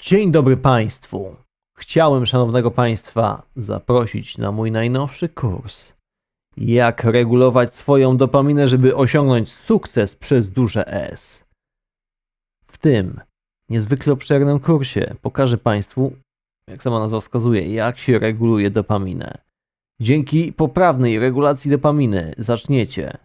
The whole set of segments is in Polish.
Dzień dobry Państwu. Chciałem Szanownego Państwa zaprosić na mój najnowszy kurs. Jak regulować swoją dopaminę, żeby osiągnąć sukces przez duże S. W tym niezwykle obszernym kursie pokażę Państwu, jak sama nazwa wskazuje, jak się reguluje dopaminę. Dzięki poprawnej regulacji dopaminy zaczniecie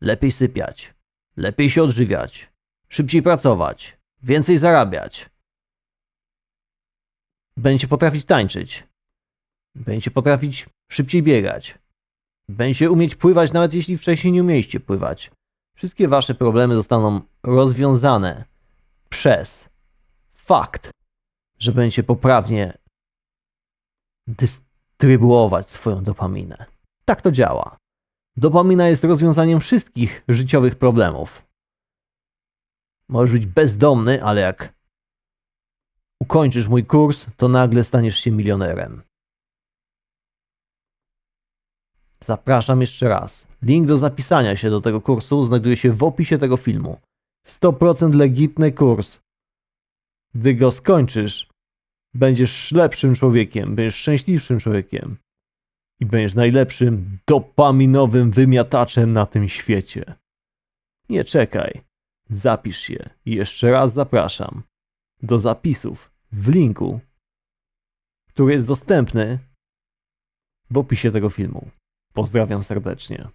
lepiej sypiać, lepiej się odżywiać, szybciej pracować, więcej zarabiać. Będziecie potrafić tańczyć. Będziecie potrafić szybciej biegać. Będziecie umieć pływać, nawet jeśli wcześniej nie umieliście pływać. Wszystkie wasze problemy zostaną rozwiązane przez fakt, że będziecie poprawnie dystrybuować swoją dopaminę. Tak to działa. Dopamina jest rozwiązaniem wszystkich życiowych problemów. Możesz być bezdomny, ale jak ukończysz mój kurs, to nagle staniesz się milionerem. Zapraszam jeszcze raz. Link do zapisania się do tego kursu znajduje się w opisie tego filmu. 100% legitny kurs. Gdy go skończysz, będziesz lepszym człowiekiem, będziesz szczęśliwszym człowiekiem i będziesz najlepszym dopaminowym wymiataczem na tym świecie. Nie czekaj. Zapisz i jeszcze raz zapraszam do zapisów w linku, który jest dostępny w opisie tego filmu. Pozdrawiam serdecznie.